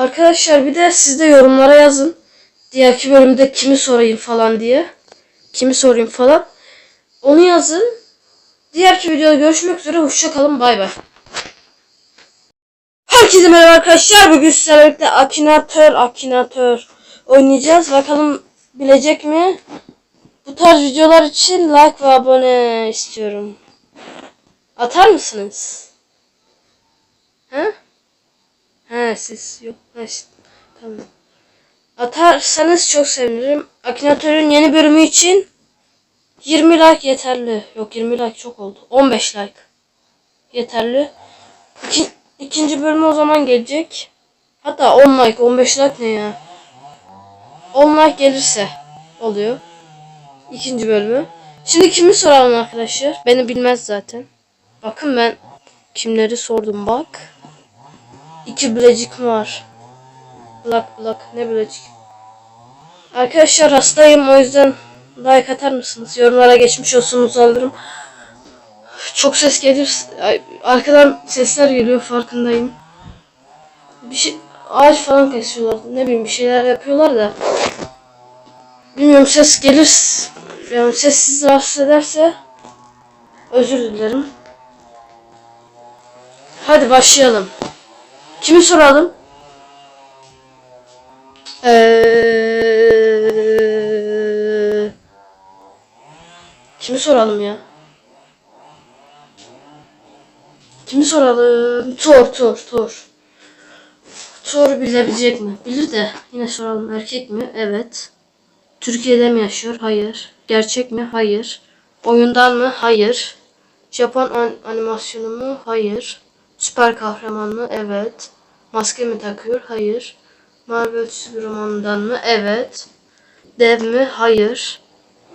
Arkadaşlar bir de siz de yorumlara yazın. Diğerki bölümde kimi sorayım falan diye. Kimi sorayım falan. Onu yazın. Diğerki videoda görüşmek üzere. Hoşçakalın. Bay bay. Herkese merhaba arkadaşlar. Bugün sizlerle birlikte Akinator, Akinator oynayacağız. Bakalım bilecek mi? Bu tarz videolar için like ve abone istiyorum. Atar mısınız? He? He siz yok. Siz- tamam. Atarsanız çok sevinirim. Akinator'un yeni bölümü için 20 like yeterli. Yok 20 like çok oldu. 15 like yeterli. İki, ikinci bölümü o zaman gelecek. Hatta 10 like 15 like ne ya? 10 like gelirse oluyor. İkinci bölümü. Şimdi kimi soralım arkadaşlar? Beni bilmez zaten. Bakın ben kimleri sordum bak. İki bilecik var. Blak blak ne bilecik. Arkadaşlar hastayım o yüzden like atar mısınız? Yorumlara geçmiş olsunuz alırım. Çok ses gelir. Arkadan sesler geliyor farkındayım. Bir şey ağaç falan kesiyorlar. Ne bileyim bir şeyler yapıyorlar da. Bilmiyorum ses gelir. Yani ses sizi rahatsız ederse özür dilerim. Hadi başlayalım. Kimi soralım? Eee... Kimi soralım ya? Kimi soralım? Tor, Tor, Tor. Tor bilebilecek mi? Bilir de yine soralım. Erkek mi? Evet. Türkiye'de mi yaşıyor? Hayır. Gerçek mi? Hayır. Oyundan mı? Hayır. Japon an- animasyonu mu? Hayır. Süper kahraman mı? Evet. Maske mi takıyor? Hayır. Marvel çizgi romanından mı? Evet. Dev mi? Hayır.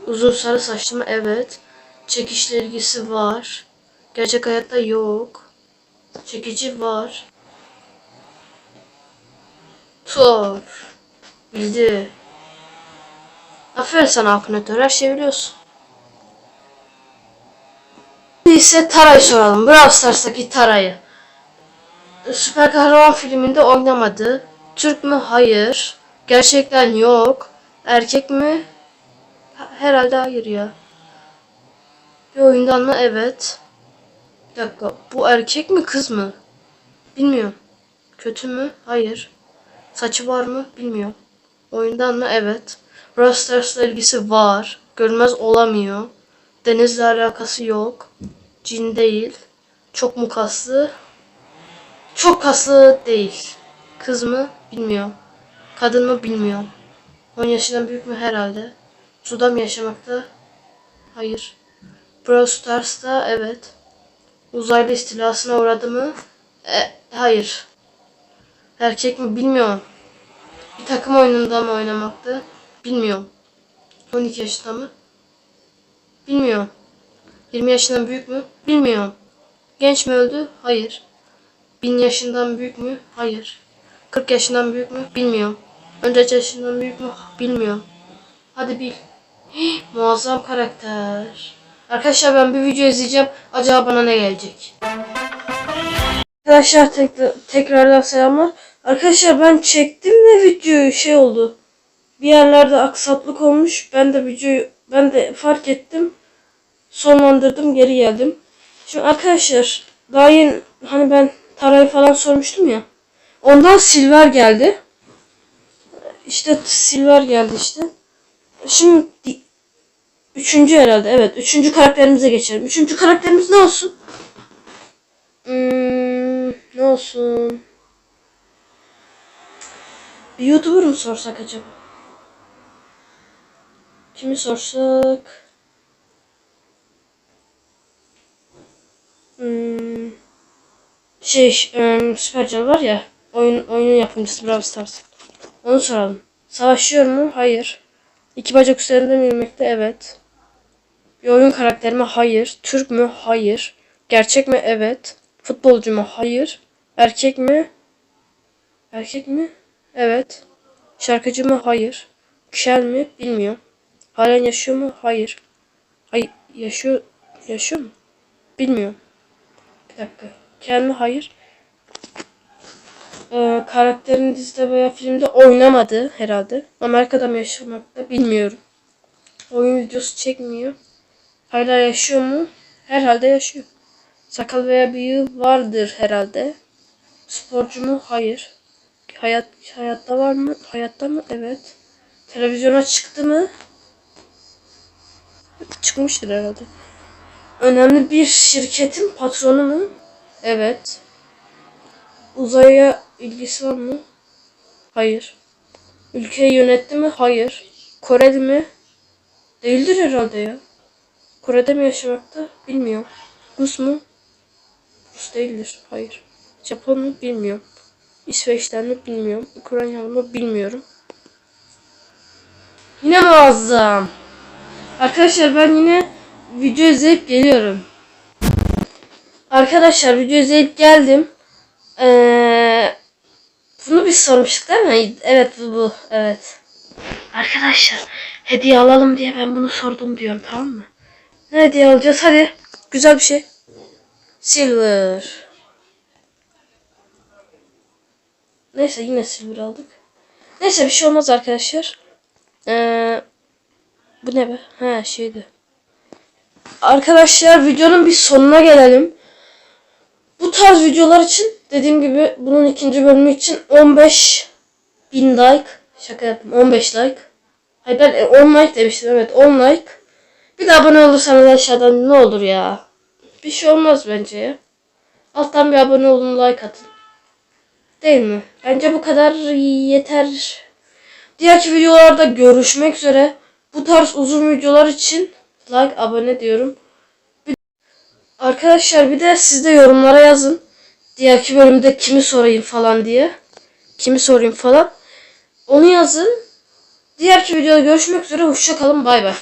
Uzun sarı saçlı mı? Evet. Çekişle ilgisi var. Gerçek hayatta yok. Çekici var. Thor. Bildi. Aferin sana Akınatör. Her şeyi biliyorsun. Şimdi ise Tara'yı soralım. Brawl Stars'taki Tara'yı. Süper kahraman filminde oynamadı. Türk mü? Hayır. Gerçekten yok. Erkek mi? Ha- Herhalde hayır ya. Bir oyundan mı? Evet. Bir dakika. Bu erkek mi kız mı? Bilmiyorum. Kötü mü? Hayır. Saçı var mı? Bilmiyorum. Oyundan mı? Evet. Brawl Stars'la ilgisi var. Görmez olamıyor. Denizle alakası yok. Cin değil. Çok mu kaslı? Çok kaslı değil. Kız mı? Bilmiyorum. Kadın mı? Bilmiyorum. 10 yaşından büyük mü? Herhalde. Suda mı yaşamakta? Hayır. Brawl Stars'ta evet. Uzaylı istilasına uğradı mı? E, hayır. Erkek mi? Bilmiyorum. Bir takım oyununda mı oynamakta? Bilmiyorum. 12 yaşında mı? Bilmiyorum. 20 yaşından büyük mü? Bilmiyorum. Genç mi öldü? Hayır. 1000 yaşından büyük mü? Hayır. 40 yaşından büyük mü? Bilmiyorum. 14 yaşından büyük mü? Bilmiyorum. Hadi bil. Hii, muazzam karakter. Arkadaşlar ben bir video izleyeceğim. Acaba bana ne gelecek? Arkadaşlar tekrar, tekrardan selamlar. Arkadaşlar ben çektim de videoyu şey oldu. Bir yerlerde aksaklık olmuş. Ben de videoyu ben de fark ettim. Sonlandırdım geri geldim. Şimdi arkadaşlar daha yeni hani ben Tara'yı falan sormuştum ya. Ondan Silver geldi. İşte Silver geldi işte. Şimdi di- üçüncü herhalde evet. Üçüncü karakterimize geçelim. Üçüncü karakterimiz ne olsun? Hmm, ne olsun? Bir YouTuber mu sorsak acaba? Kimi sorsak? Hmm, şey, um, Supercell var ya, oyun oyunun yapımcısı Brawl Stars. Onu soralım. Savaşıyor mu? Hayır. İki bacak üzerinde mi yürümekte? Evet. Bir oyun karakteri mi? Hayır. Türk mü? Hayır. Gerçek mi? Evet. Futbolcu mu? Hayır. Erkek mi? Erkek mi? Evet. Şarkıcı mı? Hayır. Kel mi? Bilmiyorum. Halen yaşıyor mu? Hayır. Ay yaşıyor. Yaşıyor mu? Bilmiyorum. Bir dakika. Kel? Hayır. e, karakterin dizide veya filmde oynamadı herhalde. Amerika'da mı yaşamakta bilmiyorum. Oyun videosu çekmiyor. Hala yaşıyor mu? Herhalde yaşıyor. Sakal veya bıyığı vardır herhalde. Sporcu mu? Hayır. Hayat hayatta var mı? Hayatta mı? Evet. Televizyona çıktı mı? Çıkmıştır herhalde. Önemli bir şirketin patronu mu? Evet. Uzaya ilgisi var mı? Hayır. Ülkeyi yönetti mi? Hayır. Koreli mi? Değildir herhalde ya. Kore'de mi yaşamakta? Bilmiyorum. Rus mu? Rus değildir. Hayır. Japon mu? Bilmiyorum. İsveç'ten mi? Bilmiyorum. Ukraynalı mı? Bilmiyorum. Yine muazzam. Arkadaşlar ben yine video izleyip geliyorum. Arkadaşlar video izleyip geldim. Ee, bunu bir sormuştuk değil mi? Evet bu bu. Evet. Arkadaşlar hediye alalım diye ben bunu sordum diyorum tamam mı? Ne hediye alacağız? Hadi. Güzel bir şey. Silver. Neyse yine silver aldık. Neyse bir şey olmaz arkadaşlar. Ee, bu ne be? Ha şeydi. Arkadaşlar videonun bir sonuna gelelim. Bu tarz videolar için dediğim gibi bunun ikinci bölümü için 15 bin like. Şaka yaptım 15 like. Hayır ben 10 like demiştim evet 10 like. Bir de abone olursanız aşağıdan ne olur ya. Bir şey olmaz bence ya. Alttan bir abone olun like atın. Değil mi? Bence bu kadar yeter. Diğerki videolarda görüşmek üzere. Bu tarz uzun videolar için like abone diyorum. Arkadaşlar bir de siz de yorumlara yazın. Diğerki bölümde kimi sorayım falan diye. Kimi sorayım falan. Onu yazın. Diğerki videoda görüşmek üzere. Hoşça kalın. Bay bay.